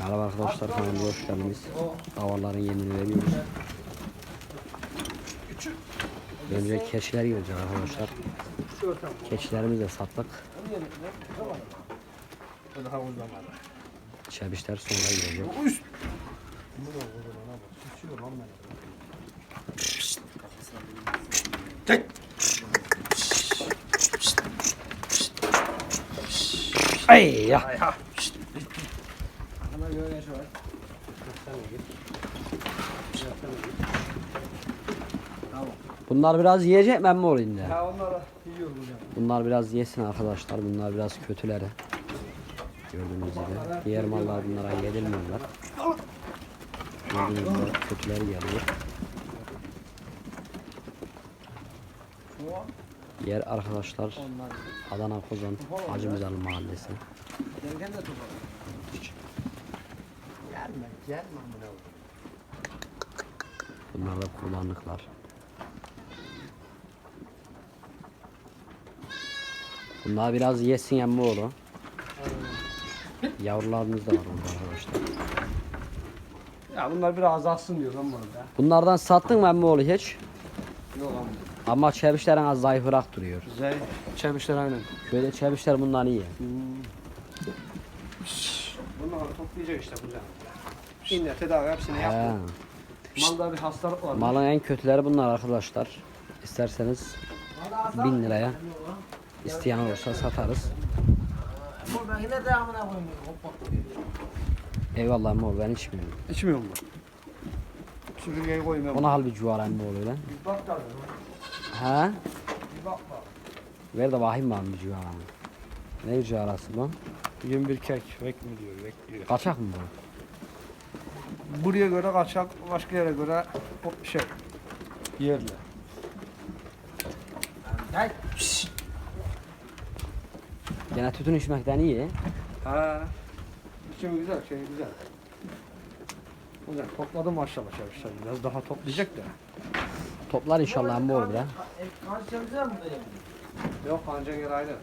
Merhaba arkadaşlar kanalımıza hoş geldiniz. Davarların yemini veriyoruz. Önce keçiler gelecek arkadaşlar. Keçilerimizi de sattık. Çebişler sonra gelecek. Ay ya. Bunlar biraz yiyecek ben mi olayım de? Ha onları yiyorum hocam. Bunlar biraz yesin arkadaşlar. Bunlar biraz kötüleri. Gördüğünüz gibi. Diğer mallar bunlara yedirmiyorlar. Gördüğünüz gibi kötüleri geliyor. Yer arkadaşlar Onlar. Adana Kozan Hacı Mizal Mahallesi. Gelgen de. Gelme, gelme amına. Bunlar da kurbanlıklar. Bunlar biraz yesin emmi oğlu. Yavrularımız da var burada arkadaşlar. Ya bunlar biraz azalsın diyor lan bunu da. Bunlardan sattın mı emmi oğlu hiç? Yok ama. Ama çevişlerin az zayıfırak duruyor. Güzel. Çemişler aynen. Köyde çevişler bundan iyi. Bunları toplayacak işte hocam. İnne tedavi hepsini He. yaptı. Malda bir hastalık var. Malın en kötüleri bunlar arkadaşlar. İsterseniz 1000 liraya isteyen olursa satarız. Burada yine de amına koyayım. Hoppa. Eyvallah oğlu ben içmiyorum. İçmiyor mu? Süpürgeyi koymuyorum. Ona hal bir cuvar emmi oğlu öyle. Bir bak tabii. He? Bir bak bak. Ver de bakayım bana bir cuvar. Ne cuvarası lan? 21 kek. Bek mi diyor? Bek diyor. Kaçak mı bu? Buraya göre kaçak, başka yere göre o şey. Yerli. Gel. Gene tütün içmekten iyi. Ha. İçimi güzel, şey güzel. Güzel. Topladım maşallah çalışlar. Biraz daha toplayacak da. Toplar inşallah emmi oğlu bre. Karşımıza mı böyle? Yok anca yer ayrı.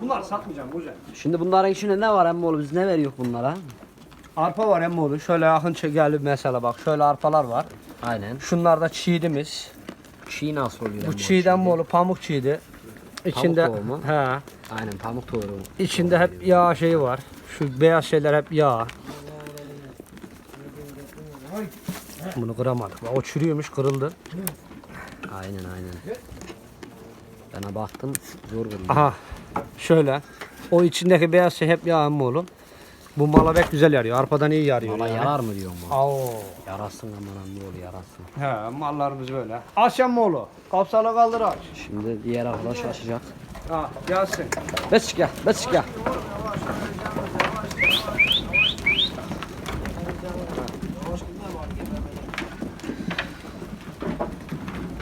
Bunlar satmayacağım hocam. Şimdi bunların içinde ne var emmi oğlu? Biz ne veriyor bunlara? Arpa var emmoğlu. Şöyle yakın çekerli mesela bak. Şöyle arpalar var. Aynen. Şunlar da çiğdimiz. Çiğ nasıl oluyor? Bu çiğden şimdi? mi oğlu? Pamuk çiğdi. İçinde tohumu. he. Aynen pamuk tohumu. İçinde hep yağ şeyi var. Şu beyaz şeyler hep yağ. Bunu kıramadık. Bak, O çürüyormuş, kırıldı. Aynen aynen. Bana baktım zor kırıldı. Aha. Şöyle. O içindeki beyaz şey hep yağ mı oğlum? Bu mala pek güzel yarıyor. Arpadan iyi yarıyor. Bana yani. yarar mı diyorum bu? Oo. Yarasın aman emmi oğlu yarasın. He, mallarımız böyle. Aç mı oğlu? Kapsalı kaldır aç. Şimdi diğer arkadaş açacak. Ha, gelsin. Beş gel, beş gel.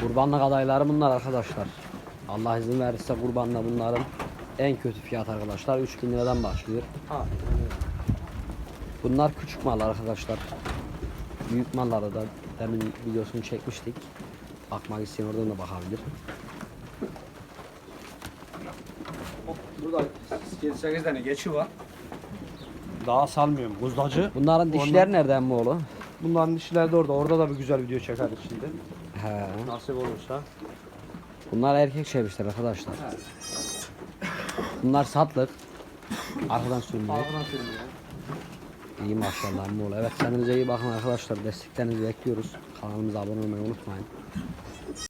Kurbanlık adayları bunlar arkadaşlar. Allah izin verirse kurbanla bunların en kötü fiyat arkadaşlar 3000 liradan başlıyor. Ha. Bunlar küçük mal arkadaşlar. Büyük malları da demin videosunu çekmiştik. Bakmak isteyen oradan da bakabilir. Burada 7-8 tane geçi var. Daha salmıyorum. Kuzdacı. Bunların dişleri nereden mi oğlu? Bunların dişleri de orada. Orada da bir güzel video çekeriz şimdi. He. Nasip olursa. Bunlar erkek çevirişler arkadaşlar. Bunlar satlık. Arkadan sürmüyor. Ağzına sürmüyor. İyi maşallah Moğol. Evet kendinize iyi bakın arkadaşlar. Desteklerinizi bekliyoruz. Kanalımıza abone olmayı unutmayın.